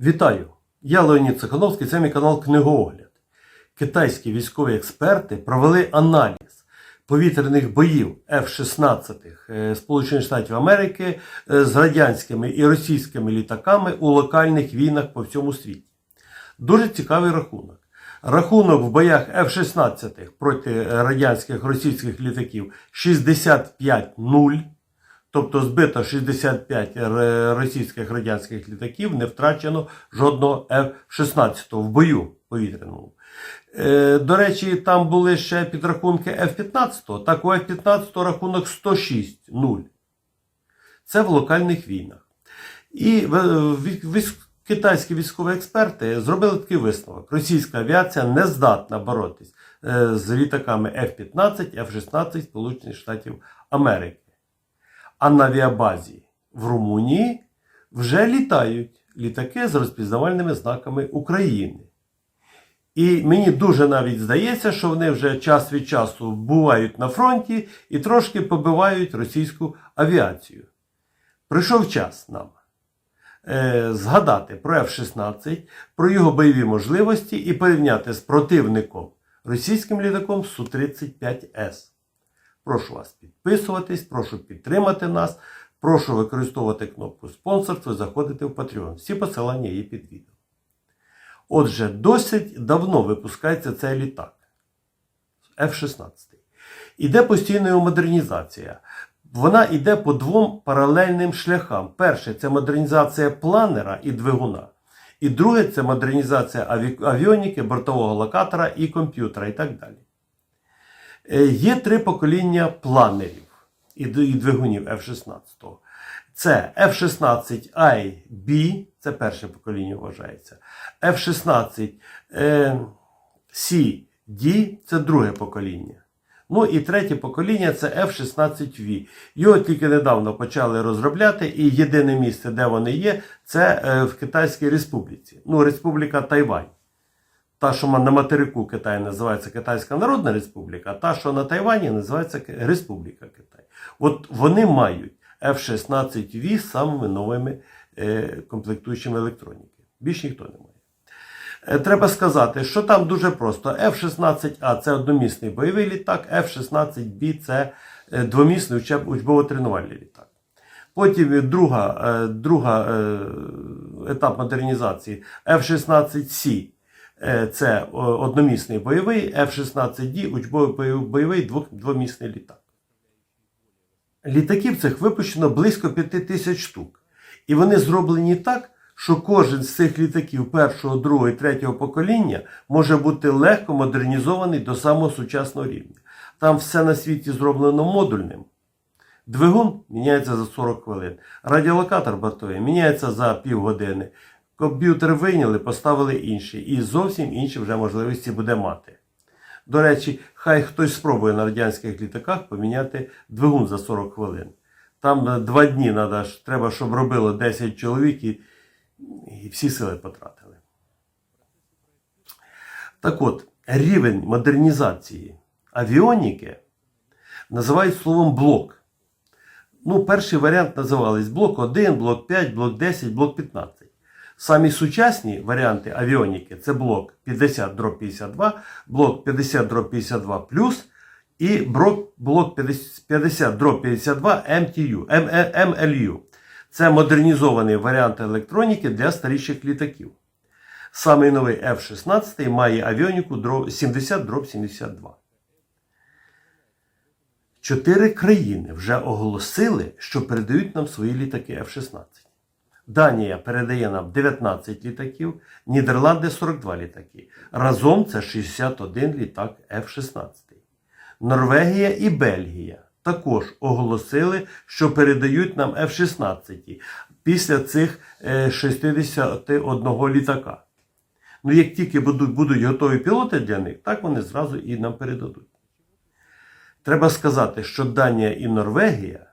Вітаю! Я Леонід Цехановський, це мій канал Книгоогляд. Китайські військові експерти провели аналіз повітряних боїв F-16 е, Сполучених Штатів Америки е, з радянськими і російськими літаками у локальних війнах по всьому світі. Дуже цікавий рахунок. Рахунок в боях F-16 проти радянських російських літаків 65-0. Тобто збито 65 російських радянських літаків, не втрачено жодного F-16 в бою повітряному. Е, До речі, там були ще підрахунки F-15, так у F-15 рахунок 106-0. Це в локальних війнах. І китайські військові експерти зробили такий висновок: російська авіація не здатна боротись е, з літаками F-15, F-16 Сполучених Штатів Америки. А на авіабазі в Румунії вже літають літаки з розпізнавальними знаками України. І мені дуже навіть здається, що вони вже час від часу бувають на фронті і трошки побивають російську авіацію. Прийшов час нам е, згадати про F-16, про його бойові можливості і порівняти з противником російським літаком Су-35С. Прошу вас підписуватись, прошу підтримати нас, прошу використовувати кнопку спонсорство і заходити в Patreon. Всі посилання є під відео. Отже, досить давно випускається цей літак F-16. Іде постійна його модернізація. Вона йде по двом паралельним шляхам. Перше це модернізація планера і двигуна. І друге це модернізація авіоніки, бортового локатора і комп'ютера і так далі. Е, Є три покоління планерів і двигунів F-16. Це F-16IB, це перше покоління вважається. F-16 е, це друге покоління. Ну і третє покоління це F-16V. Його тільки недавно почали розробляти, і єдине місце, де вони є, це е, в Китайській Республіці. Ну, Республіка Тайвань. Та, що на материку Китаю називається Китайська Народна Республіка, а та, що на Тайвані, називається Республіка Китай. От вони мають F-16V з самими новими е, комплектуючими електроніки. Більш ніхто не має. Е, Треба сказати, що там дуже просто. F-16A це одномісний бойовий літак, F-16B це е, двомісний учбово-тренувальний літак. Потім друга, друга етап модернізації F-16C. Е, Це одномісний бойовий, F-16D учбовий бойовий двомісний літак. Літаків цих випущено близько 5 тисяч штук. І вони зроблені так, що кожен з цих літаків першого, другого і третього покоління може бути легко модернізований до самого сучасного рівня. Там все на світі зроблено модульним. Двигун міняється за 40 хвилин. Радіолокатор бортовий міняється за півгодини. Комп'ютер вийняли, поставили інший. І зовсім інші вже можливості буде мати. До речі, хай хтось спробує на радянських літаках поміняти двигун за 40 хвилин. Там два дні надо, треба, щоб робило 10 чоловік і, і всі сили потратили. Так от, рівень модернізації авіоніки називають словом блок. Ну, перший варіант називались блок 1, блок 5, блок 10, блок 15. Самі сучасні варіанти авіоніки це блок 50 дроб 52, блок 50 дроб 52 плюс і блок, блок 50 дроб 52 MTU, MLU. Це модернізований варіант електроніки для старіших літаків. Самий новий F-16 має авіоніку 70 дроб 72. Чотири країни вже оголосили, що передають нам свої літаки F-16. Данія передає нам 19 літаків, Нідерланди 42 літаки. Разом це 61 літак F-16. Норвегія і Бельгія також оголосили, що передають нам F-16 після цих е, 61 літака. Ну, як тільки будуть, будуть готові пілоти для них, так вони зразу і нам передадуть. Треба сказати, що Данія і Норвегія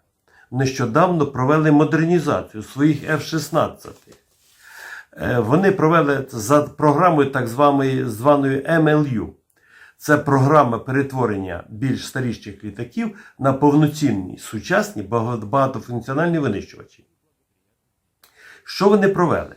нещодавно провели модернізацію своїх F-16. Е, Вони провели за програмою так званої, званою MLU. Це програма перетворення більш старіших літаків на повноцінні сучасні багатофункціональні винищувачі. Що вони провели?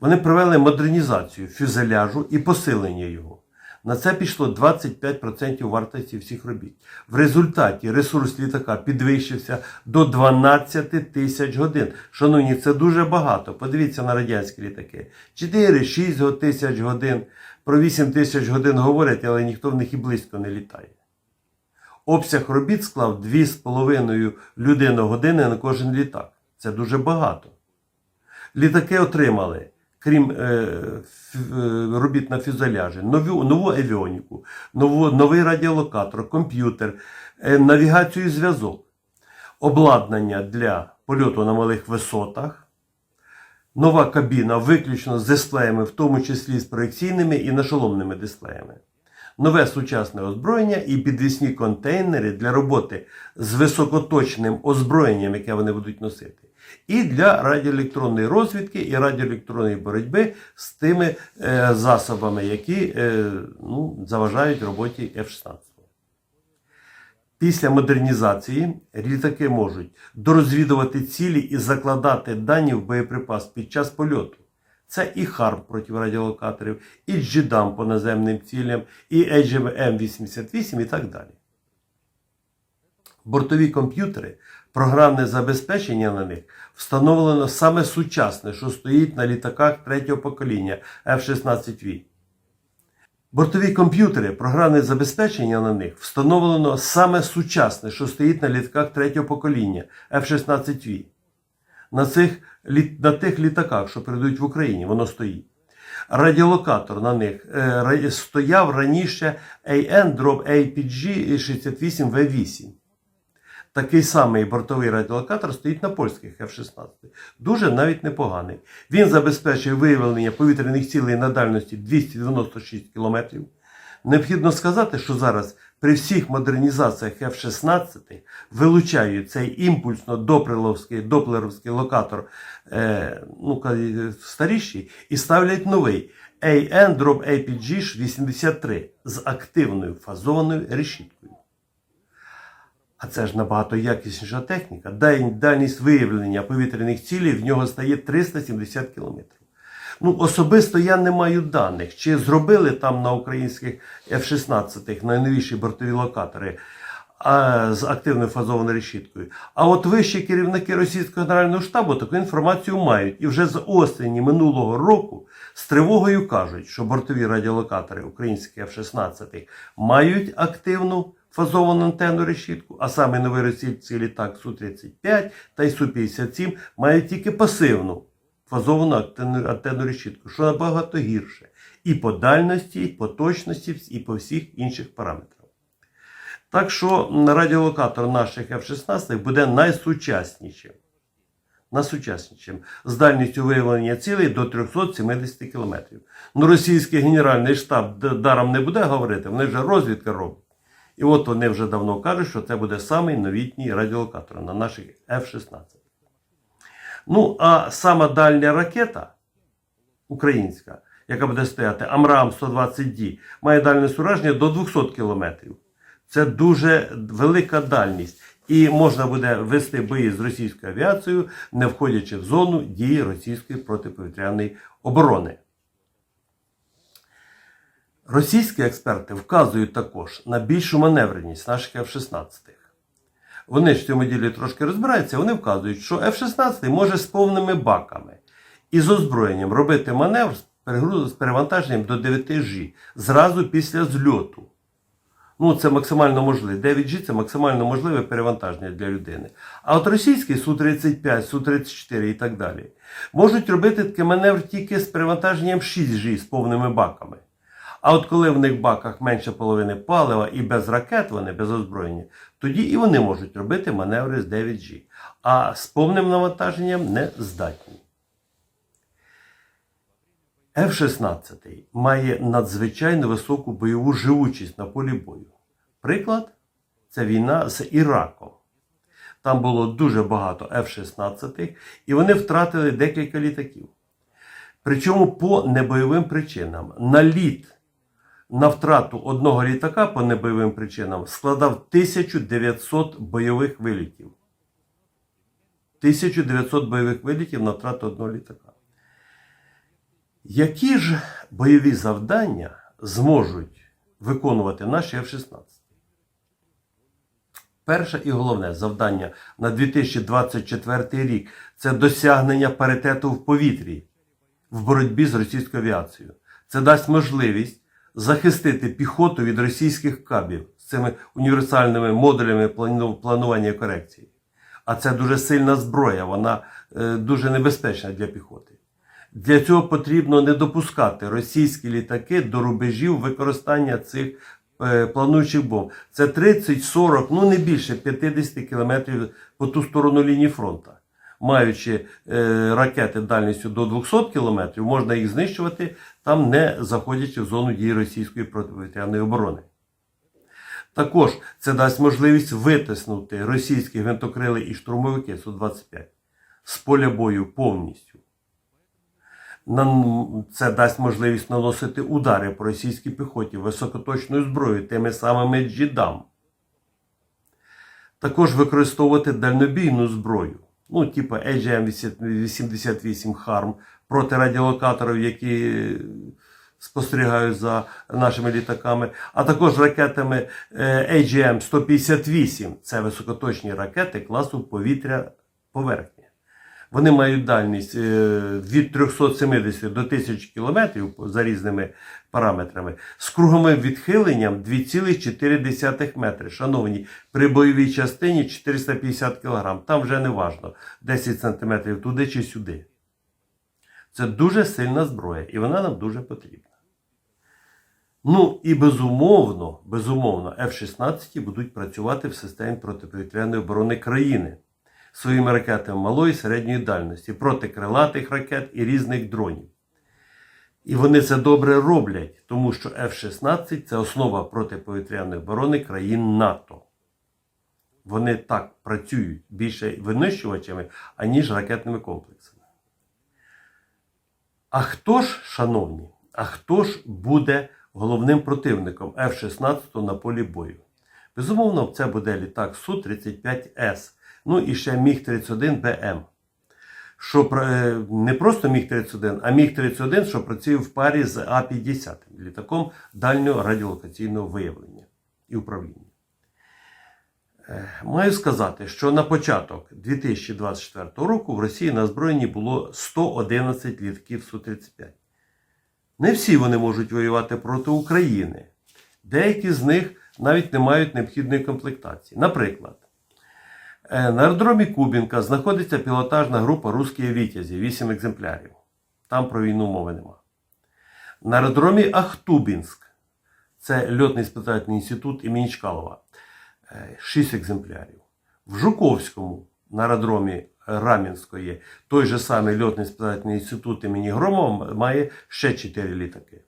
Вони провели модернізацію фюзеляжу і посилення його. На це пішло 25% вартості всіх робіт. В результаті ресурс літака підвищився до 12 тисяч годин. Шановні, це дуже багато. Подивіться на радянські літаки. 4-6 тисяч годин. Про 8 тисяч годин говорять, але ніхто в них і близько не літає. Обсяг робіт склав 2,5 людини години на кожен літак. Це дуже багато. Літаки отримали, крім е, е, робіт на фюзеляжі, нову, нову авіоніку, нову, новий радіолокатор, комп'ютер, е, навігацію і зв'язок, обладнання для польоту на малих висотах, нова кабіна виключно з дисплеями, в тому числі з проекційними і нашоломними дисплеями. Нове сучасне озброєння і підвісні контейнери для роботи з високоточним озброєнням, яке вони будуть носити, і для радіоелектронної розвідки і радіоелектронної боротьби з тими е, засобами, які е, ну, заважають роботі F-16. Після модернізації літаки можуть дорозвідувати цілі і закладати дані в боєприпас під час польоту. Це і ХАРП проти радіолокаторів, і GDAM по наземним цілям, і AGM-88 і так далі. Бортові комп'ютери, програмне забезпечення на них встановлено саме сучасне, що стоїть на літаках третього покоління F-16V. Бортові комп'ютери, програмне забезпечення на них встановлено саме сучасне, що стоїть на літаках третього покоління F-16V. На, цих, на тих літаках, що передають в Україні, воно стоїть. Радіолокатор на них е, стояв раніше AN APG 68V8. Такий самий бортовий радіолокатор стоїть на польських F-16. Дуже навіть непоганий. Він забезпечує виявлення повітряних цілей на дальності 296 км. Необхідно сказати, що зараз при всіх модернізаціях F-16 вилучають цей імпульсно-доплеровський доплеровський локатор е, ну, старіший і ставлять новий AN APG 83 з активною фазованою решіткою. А це ж набагато якісніша техніка. Дальність виявлення повітряних цілей в нього стає 370 кілометрів. Ну, особисто я не маю даних, чи зробили там на українських F-16 найновіші бортові локатори а, з активною фазованою решіткою. А от вищі керівники російського генерального штабу таку інформацію мають. І вже з осені минулого року з тривогою кажуть, що бортові радіолокатори українських F-16 мають активну фазовану антенну решітку, а саме новий російський літак Су-35 та й Су-57 мають тільки пасивну фазовану антенну, решітку, що набагато гірше. І по дальності, і по точності, і по всіх інших параметрах. Так що радіолокатор наших F-16 буде найсучаснішим. Найсучаснішим з дальністю виявлення цілей до 370 км. Ну, російський генеральний штаб даром не буде говорити, вони вже розвідка роблять. І от вони вже давно кажуть, що це буде самий новітній радіолокатор на наших F-16. Ну, а сама дальня ракета українська, яка буде стояти Амрам 120D, має дальність ураження до 200 км. Це дуже велика дальність. І можна буде вести бої з російською авіацією, не входячи в зону дії російської протиповітряної оборони. Російські експерти вказують також на більшу маневреність наших F-16. Вони ж в цьому ділі трошки розбираються, вони вказують, що F-16 може з повними баками і з озброєнням робити маневр з перевантаженням до 9G зразу після зльоту. Ну, це максимально можливо. 9G це максимально можливе перевантаження для людини. А от російські Су-35, Су-34 і так далі можуть робити такий маневр тільки з перевантаженням 6G з повними баками. А от коли в них баках менше половини палива і без ракет, вони без озброєння, тоді і вони можуть робити маневри з 9G. А з повним навантаженням не здатні. F-16 має надзвичайно високу бойову живучість на полі бою. Приклад це війна з Іраком. Там було дуже багато F-16, і вони втратили декілька літаків. Причому по небойовим причинам. Наліт на втрату одного літака по небойовим причинам складав 1900 бойових вилітів. 1900 бойових вилітів на втрату одного літака. Які ж бойові завдання зможуть виконувати наші F-16? Перше і головне завдання на 2024 рік це досягнення паритету в повітрі в боротьбі з російською авіацією. Це дасть можливість захистити піхоту від російських кабів з цими універсальними модулями планування корекції. А це дуже сильна зброя, вона е, дуже небезпечна для піхоти. Для цього потрібно не допускати російські літаки до рубежів використання цих е, плануючих бомб. Це 30-40, ну не більше 50 кілометрів по ту сторону лінії фронту. Маючи е, ракети дальністю до 200 кілометрів, можна їх знищувати, там не заходячи в зону дії російської протиповітряної оборони. Також це дасть можливість витиснути російські гвинтокрили і штурмовики Су-25 з поля бою повністю. Це дасть можливість наносити удари по російській піхоті високоточною зброєю, тими самими джідам. Також використовувати дальнобійну зброю, ну, типу AGM-88 Харм проти радіолокаторів, які спостерігають за нашими літаками, а також ракетами е, AGM-158. Це високоточні ракети класу повітря поверхня. Вони мають дальність е, від 370 до 1000 кілометрів за різними параметрами з круговим відхиленням 2,4 метри. Шановні, при бойовій частині 450 кг. Там вже не важно 10 см туди чи сюди. Це дуже сильна зброя, і вона нам дуже потрібна. Ну і безумовно, безумовно, F-16 будуть працювати в системі протиповітряної оборони країни своїми ракетами малої і середньої дальності проти крилатих ракет і різних дронів. І вони це добре роблять, тому що F-16 це основа протиповітряної оборони країн НАТО. Вони так працюють більше винищувачами, аніж ракетними комплексами. А хто ж, шановні, а хто ж буде головним противником F-16 на полі бою? Безумовно, це буде літак Су-35С, ну і ще Міг-31БМ. Що е, не просто Міг-31, а Міг-31, що працює в парі з А-50, літаком дальнього радіолокаційного виявлення і управління. Е, Маю сказати, що на початок 2024 року в Росії на озброєнні було 111 літаків Су-35. Не всі вони можуть воювати проти України. Деякі з них навіть не мають необхідної комплектації. Наприклад, на аеродромі Кубінка знаходиться пілотажна група «Русські Вітязі» 8 екземплярів. Там про війну мови нема. На аеродромі Ахтубінськ це льотний спитательний інститут імені Чкалова. 6 екземплярів. В Жуковському на аеродромі Рамінської той же самий льотний спитательний інститут імені Громова має ще 4 літаки.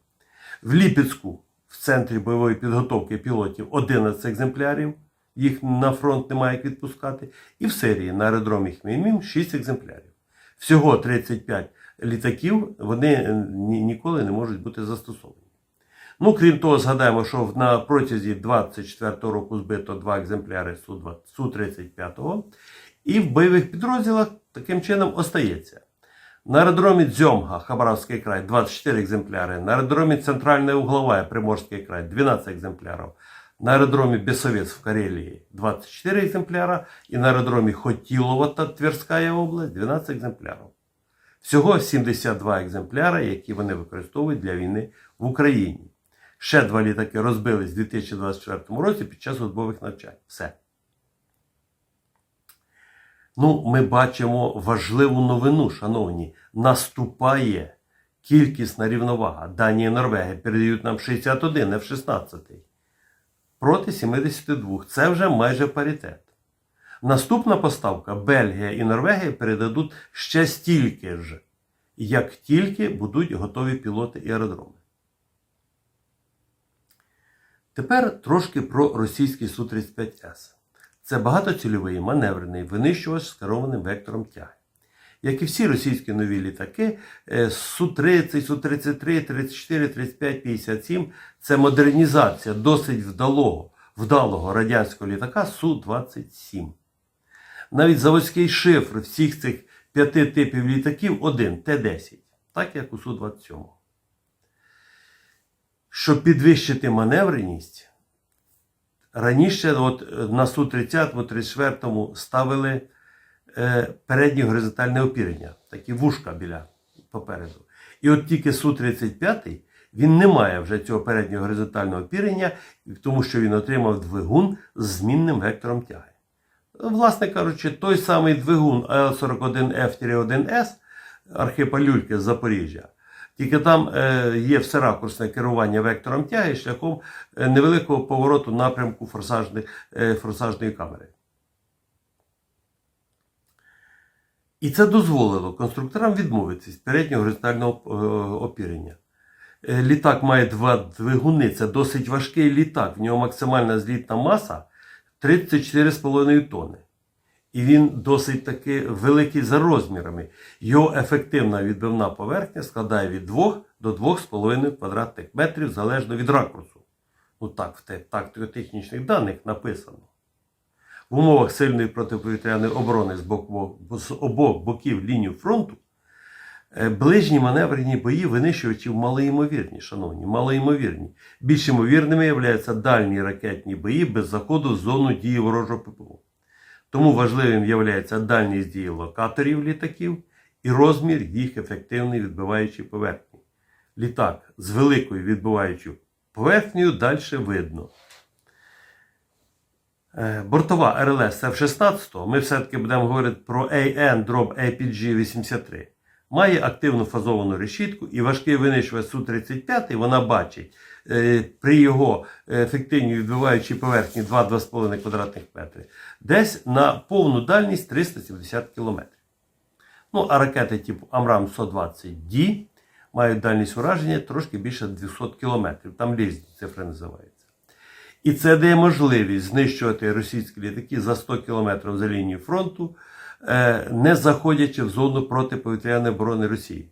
В Ліпецьку в центрі бойової підготовки пілотів 11 екземплярів. Їх на фронт немає як відпускати. І в Сирії на аеродромі Хмеймім 6 екземплярів. Всього 35 літаків вони е, ні- ніколи не можуть бути застосовані. Ну, крім того, згадаємо, що на протязі 24 року збито два екземпляри Су-2 Су-35 і в бойових підрозділах таким чином остається. На аеродромі Дзьомга, Хабаровський край, 24 екземпляри. На аеродромі Центральна Углова, Приморський край, 12 екземплярів. На аеродромі Бесовець в Карелії 24 екземпляра. І на аеродромі Хотілова та Тверська область 12 екземплярів. Всього 72 екземпляри, які вони використовують для війни в Україні. Ще два літаки розбились у 2024 році під час службових навчань. Все. Ну, ми бачимо важливу новину, шановні. Наступає кількісна рівновага. Данія і Норвегія передають нам 61 F-16 проти 72. Це вже майже паритет. Наступна поставка Бельгія і Норвегія передадуть ще стільки ж, як тільки будуть готові пілоти і аеродроми. Тепер трошки про російський Су-35С. Це багатоцільовий маневрений винищувач з керованим вектором тяги. Як і всі російські нові літаки, е, Су-30, Су-33, 34, 35, 57 це модернізація досить вдалого, вдалого радянського літака Су-27. Навіть заводський шифр всіх цих п'яти типів літаків один Т-10. так як у Су-27. Щоб підвищити маневреність, раніше от, на Су-30-34 ставили е, переднє горизонтальне опірення, такі вушка біля попереду. І от тільки Су-35 він не має вже цього переднього горизонтального опірення, тому що він отримав двигун з змінним вектором тяги. Власне кажучи, той самий двигун АЛ-41F-1С Архипа Люльки з Запоріжжя. Тільки там е, є всеракурсне керування вектором тяги шляхом е, невеликого повороту напрямку е, форсажної камери. І це дозволило конструкторам відмовитися від переднього горизонтального е, опірення. Е, Літак має два двигуни, це досить важкий літак. В нього максимальна злітна маса 34,5 тонни. І він досить таки великий за розмірами. Його ефективна відбивна поверхня складає від 2 до 2,5 квадратних метрів залежно від ракурсу. Ну так, в те- тактико-технічних даних написано. В умовах сильної протиповітряної оборони з, боку, з обох боків лінію фронту е, ближні маневрені бої винищувачів малоймовірні, шановні, малоймовірні. Більш ймовірними являються дальні ракетні бої без заходу в зону дії ворожого ППО. Тому важливим є дальність дії локаторів літаків і розмір їх ефективної відбиваючої поверхні. Літак з великою відбиваючою поверхнею далі видно. Е, Бортова РЛС F-16, ми все-таки будемо говорити про AN дроб APG 83, має активну фазовану решітку і важкий винищувач Су-35 вона бачить е, при його ефективній відбиваючій поверхні 2-2,5 квадратних метри десь на повну дальність 370 км. Ну, а ракети типу Амрам 120D мають дальність ураження трошки більше 200 км. Там різні цифри називаються. І це дає можливість знищувати російські літаки за 100 км за лінією фронту, е, не заходячи в зону протиповітряної оборони Росії.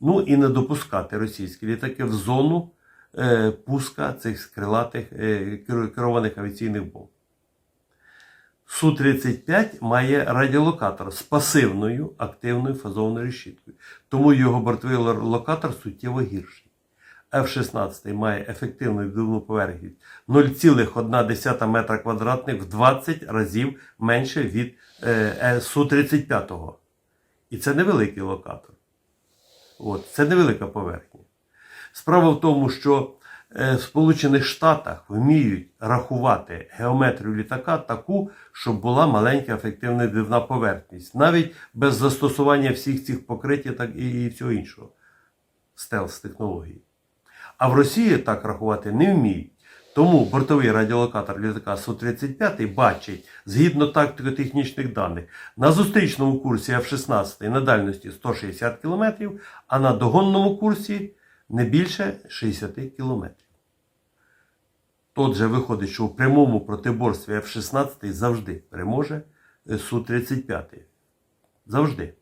Ну і не допускати російські літаки в зону е, пуска цих крилатих е, керованих авіаційних бомб. Су-35 має радіолокатор з пасивною активною фазованою решіткою, тому його бортовий локатор суттєво гірший. F-16 має ефективну відбивну поверхність 0,1 метра квадратних в 20 разів менше від е, е, Су-35. І це невеликий локатор. От, це невелика поверхня. Справа в тому, що е, в Сполучених Штатах вміють рахувати геометрію літака таку, щоб була маленька ефективна відбивна поверхність, навіть без застосування всіх цих покриттів і, всього іншого стелс технологій. А в Росії так рахувати не вміють. Тому бортовий радіолокатор літака Су-35 бачить, згідно тактико-технічних даних, на зустрічному курсі F-16 на дальності 160 км, а на догонному курсі не більше 60 км. Тут же виходить, що в прямому протиборстві F-16 завжди переможе е, Су-35. Завжди.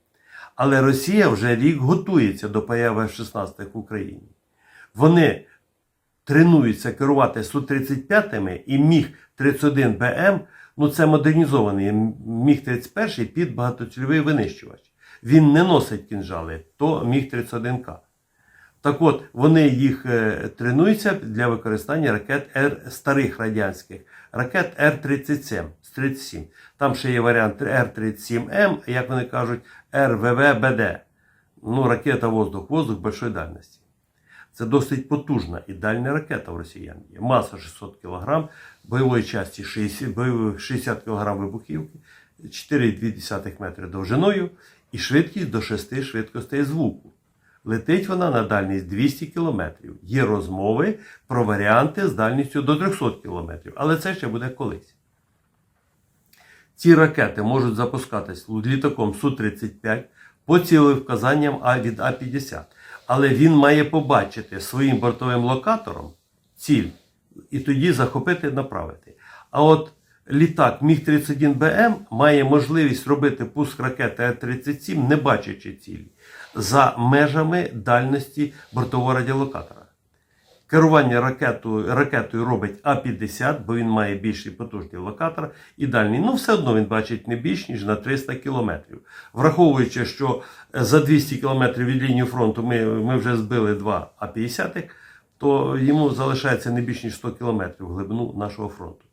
Але Росія вже рік готується до появи F-16 в Україні. Вони тренуються керувати Су-35 і Міг-31БМ, ну це модернізований Міг-31 під багатоцільовий винищувач. Він не носить кінжали, то Міг-31К. Так от, вони їх е, тренуються для використання ракет Р старих радянських, ракет Р-37 з 37. Там ще є варіант Р-37М, як вони кажуть, РВВ-БД. Ну, ракета воздух-воздух большої дальності. Це досить потужна і дальня ракета в росіян є. Маса 600 кг, бойової часті 60, бойових 60 кг вибухівки, 4,2 метри довжиною і швидкість до 6 швидкостей звуку. Летить вона на дальність 200 км. Є розмови про варіанти з дальністю до 300 км, але це ще буде колись. Ці ракети можуть запускатись літаком Су-35 по цілевказанням від А-50. Але він має побачити своїм бортовим локатором ціль і тоді захопити і направити. А от літак Міг-31БМ має можливість робити пуск ракети Р-37, не бачачи цілі, за межами дальності бортового радіолокатора. Керування ракетою, ракетою робить А-50, бо він має більший потужний локатор і дальній. Ну, все одно він бачить не більш ніж на 300 кілометрів. Враховуючи, що е, за 200 кілометрів від лінії фронту ми, ми вже збили два А-50, то йому залишається не більш ніж 100 кілометрів глибину нашого фронту.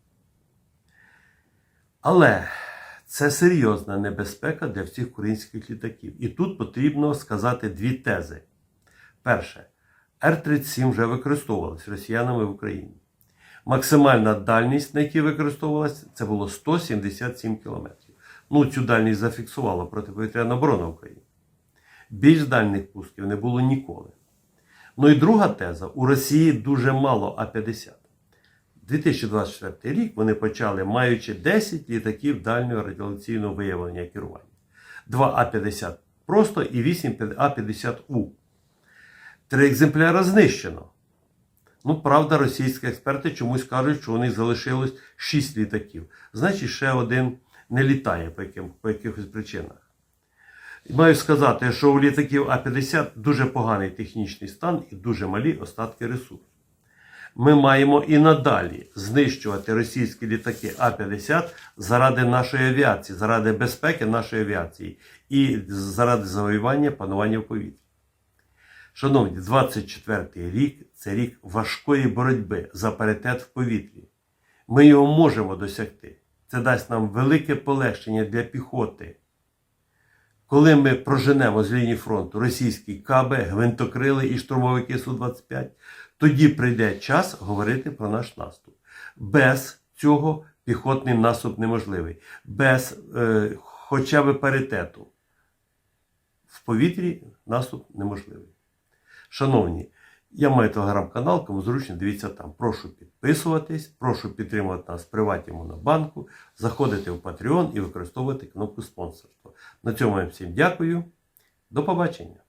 Але це серйозна небезпека для всіх українських літаків. І тут потрібно сказати дві тези. Перше, Р-37 вже використовувалась росіянами в Україні. Максимальна дальність, на якій використовувалася, це було 177 кілометрів. Ну, цю дальність зафіксувала протиповітряна оборона України. Більш дальних пусків не було ніколи. Ну і друга теза: у Росії дуже мало А-50. 2024 рік вони почали, маючи 10 літаків дальнього радіолокаційного виявлення керування. 2 А-50 просто і 8 А-50У. Три екземпляри знищено. Ну, правда, російські експерти чомусь кажуть, що у них залишилось 6 літаків. Значить, ще один не літає по, яким, по якихось причинах. І Маю сказати, що у літаків А-50 дуже поганий технічний стан і дуже малі остатки ресурсу. Ми маємо і надалі знищувати російські літаки А-50 заради нашої авіації, заради безпеки нашої авіації і заради завоювання панування в повітрі. Шановні, 24 рік це рік важкої боротьби за паритет в повітрі. Ми його можемо досягти. Це дасть нам велике полегшення для піхоти. Коли ми проженемо з лінії фронту російські каби, гвинтокрили і штурмовики Су-25, тоді прийде час говорити про наш наступ. Без цього піхотний наступ неможливий, без е, хоча б паритету. В повітрі наступ неможливий. Шановні, я маю телеграм-канал, кому зручно, дивіться там. Прошу підписуватись, прошу підтримувати нас в приваті Монобанку, заходити в Patreon і використовувати кнопку спонсорства. На цьому я всім дякую. До побачення!